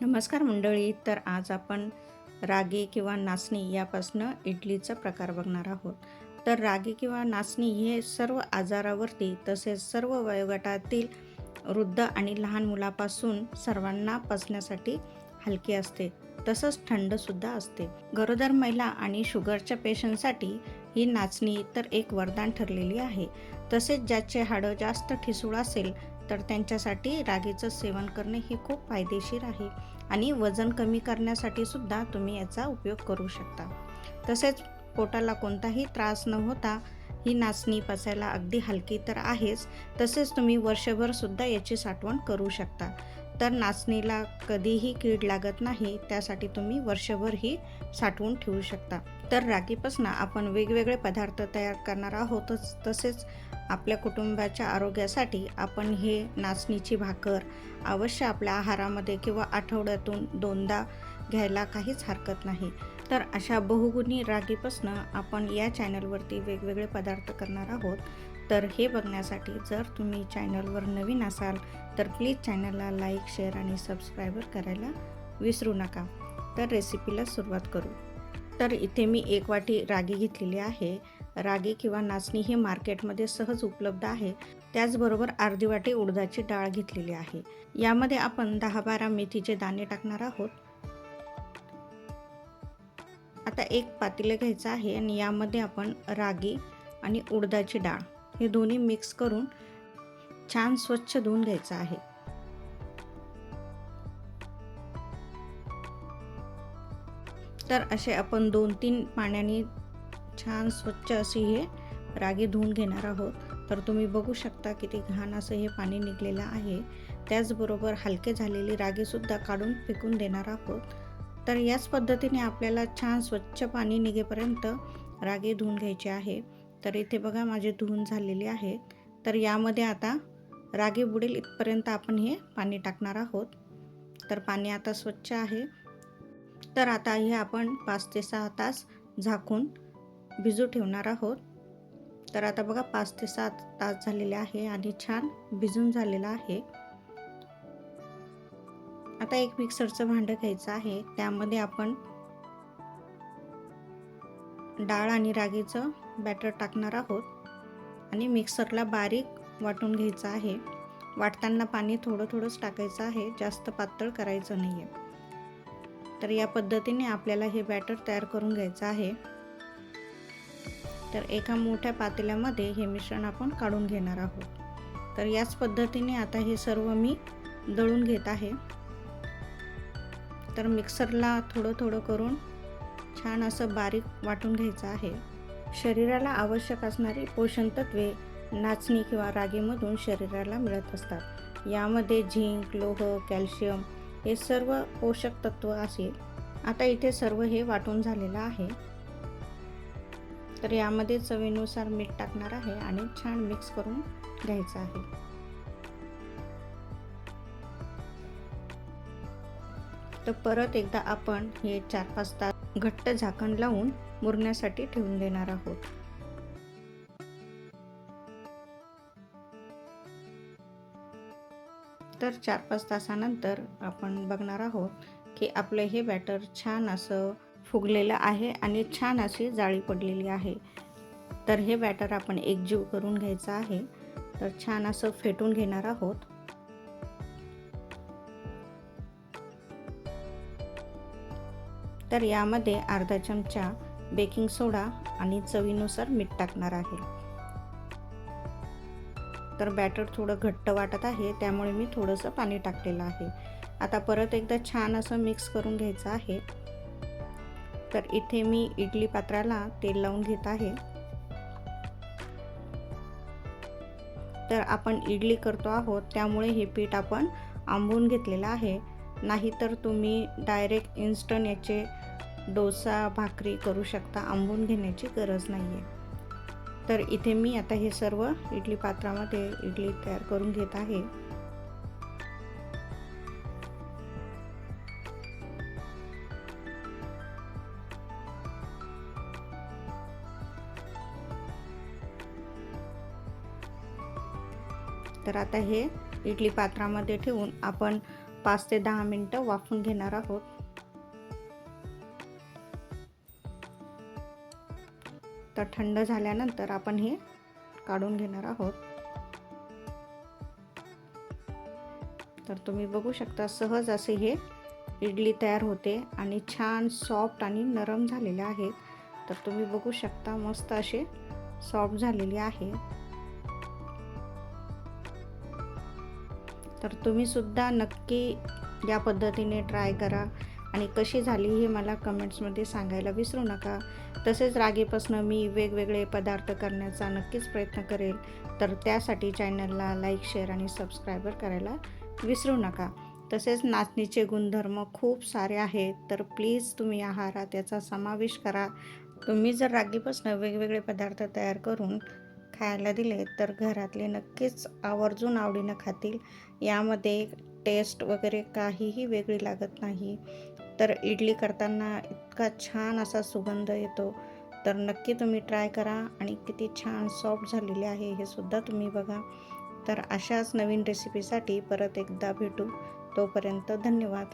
नमस्कार मंडळी तर आज आपण रागी किंवा नाचणी यापासनं इडलीचा प्रकार बघणार आहोत. तर रागी किंवा नाचणी हे सर्व आजारावरती तसेच सर्व वयोगटातील वृद्ध आणि लहान मुलापासून सर्वांना पचण्यासाठी हलकी असते तसंच थंडसुद्धा असते. गरोदर महिला आणि शुगरच्या पेशंटसाठी ही नाचणी तर एक वरदान ठरलेली आहे. तसेच ज्याचे हाडं जास्त ठिसूळ असेल तर त्यांच्यासाठी रागीचं सेवन करणे हे खूप फायदेशीर आहे. आणि वजन कमी करण्यासाठी सुद्धा तुम्ही याचा उपयोग करू शकता. तसेच पोटाला कोणताही त्रास न होता ही नाचणी पचायला अगदी हलकी तर आहेच. तसेच तुम्ही वर्षभर सुद्धा याची साठवण करू शकता. तर नाचणीला कधीही कीड लागत नाही त्यासाठी तुम्ही वर्षभर ही साठवून ठेवू शकता. तर रागीपासून आपण वेगवेगळे पदार्थ तयार करणार आहोतच. तसेच आपल्या कुटुंबाच्या आरोग्यासाठी आपण हे नाचणीची भाकर अवश्य आपल्या आहारामध्ये किंवा आठवड्यातून दोनदा घ्यायला काहीच हरकत नाही. तर अशा बहुगुणी रागीपासनं आपण या चॅनलवरती वेगवेगळे पदार्थ करणार आहोत. तर हे बघण्यासाठी जर तुम्ही चॅनलवर नवीन असाल तर प्लीज चॅनलला लाईक शेअर आणि सबस्क्रायबर करायला विसरू नका. तर रेसिपीला सुरुवात करू. तर इथे मी एक वाटी रागी घेतलेली आहे. रागी किंवा नाचणी हे मार्केटमध्ये सहज उपलब्ध आहे. त्याचबरोबर अर्धी वाटी उडदाची डाळ घेतलेली आहे. यामध्ये आपण दहा बारा मेथीचे दाणे टाकणार आहोत. आता एक पातेलं घ्यायचं आहे आणि यामध्ये आपण रागी आणि उडदाची डाळ हे दोन्ही मिक्स करून छान स्वच्छ धुवून घ्यायचं आहे. तर असे आपण दोन तीन पाण्याने छान स्वच्छ अशी हे रागी धुवून घेणार आहोत. तर तुम्ही बघू शकता किती घाण असं हे पाणी निघलेलं आहे. त्याचबरोबर हलके झालेली रागीसुद्धा काढून फेकून देणार आहोत. तर याच पद्धतीने आपल्याला छान स्वच्छ पाणी निघेपर्यंत रागी धुवून घ्यायची आहे. तर इथे बघा माझे धुवून झालेले आहे. तर यामध्ये आता रागी बुडेल इथपर्यंत आपण हे पाणी टाकणार आहोत. तर पाणी आता स्वच्छ आहे. तर आता हे आपण पाच ते सहा तास झाकून भिजू ठेवणार आहोत. तर आता बघा पाच ते सात तास झालेले आहे आणि छान भिजून झालेलं आहे. आता एक मिक्सरचं भांडं घ्यायचं आहे. त्यामध्ये आपण डाळ आणि रागीचं बॅटर टाकणार आहोत आणि मिक्सरला बारीक वाटून घ्यायचं आहे. वाटताना पाणी थोडं थोडंच टाकायचं आहे. जास्त पातळ करायचं नाही आहे तर या पद्धतीने आपल्याला हे बॅटर तयार करून घ्यायचं आहे. तर एका मोठ्या पातेल्यामध्ये हे मिश्रण आपण काढून घेणार आहोत. तर याच पद्धतीने आता हे सर्व मी दळून घेत आहे. तर मिक्सरला थोडं थोडं करून छान असं बारीक वाटून घ्यायचं आहे. शरीराला आवश्यक असणारी पोषण तत्वे नाचणी किंवा रागीमधून शरीराला मिळत असतात. यामध्ये झिंक लोह कॅल्शियम हे सर्व पोषक तत्व असेल. आता इथे सर्व हे वाटून झालेलं आहे. तर यामध्ये चवीनुसार मीठ टाकणार आहे आणि छान मिक्स करून घ्यायचं आहे. तर परत एकदा आपण हे चार पाच तास घट्ट झाकण लावून मुरण्यासाठी ठेवून देणार आहोत. तर चार पाच तासानंतर आपण बघणार आहोत की आपलं हे बॅटर छान असं फुगलेलं आहे आणि छान अशी जाळी पडलेली आहे. तर हे बॅटर आपण एकजीव करून घ्यायचं आहे. तर छान असं फेटून घेणार आहोत. तर यामध्ये अर्धा चमचा बेकिंग सोडा आणि चवीनुसार मीठ टाकणार आहे. तर बॅटर थोडं घट्ट वाटत आहे त्यामुळे मी थोडंसं पाणी टाकलेलं आहे. आता परत एकदा छान असं मिक्स करून घ्यायचं आहे. तर इथे मी इडली पात्राला तेल लावून घेत आहे. तर आपण इडली करतो आहोत त्यामुळे हे पीठ आपण आंबून घेतलेलं आहे. नाहीतर तुम्ही डायरेक्ट इन्स्टंट याचे डोसा भाकरी करू शकता आंबून घेण्याची गरज नाही आहे तर इथे मी आता हे सर्व इडली पात्रामध्ये इडली तयार करून घेत आहे. तर आता हे इडली पात्रामध्ये ठेवून आपण पाच ते दहा मिनटं वाफून घेणार आहोत. तर थंड झाल्यानंतर आपण हे काढून घेणार आहोत. तर तुम्ही बघू शकता सहज असे हे इडली तयार होते आणि छान सॉफ्ट आणि नरम झालेले आहेत. तर तुम्ही बघू शकता मस्त असे सॉफ्ट झालेले आहे. तर तुम्ही सुद्धा नक्की या पद्धतीने ट्राय करा. आणि कशी झाली हे मला कमेंट्समध्ये सांगायला विसरू नका. तसेच रागीपासनं मी वेगवेगळे पदार्थ करण्याचा नक्कीच प्रयत्न करेल. तर त्यासाठी चॅनलला लाईक शेअर आणि सबस्क्रायबर करायला विसरू नका. तसेच नाचणीचे गुणधर्म खूप सारे आहेत. तर प्लीज तुम्ही आहारात याचा समावेश करा. तुम्ही जर रागीपासून वेगवेगळे पदार्थ तयार करून खायला दिले तर घरातले नक्कीच आवर्जून आवडीनं खातील. यामध्ये टेस्ट वगैरे काहीही वेगळी लागत नाही. तर इडली करताना इतका छान असा सुगंध येतो. तर नक्की तुम्ही ट्राय करा आणि किती छान सॉफ्ट झालेले आहे हे सुद्धा तुम्ही बघा. तर अशाच नवीन रेसिपीसाठी परत एकदा भेटू. तोपर्यंत धन्यवाद.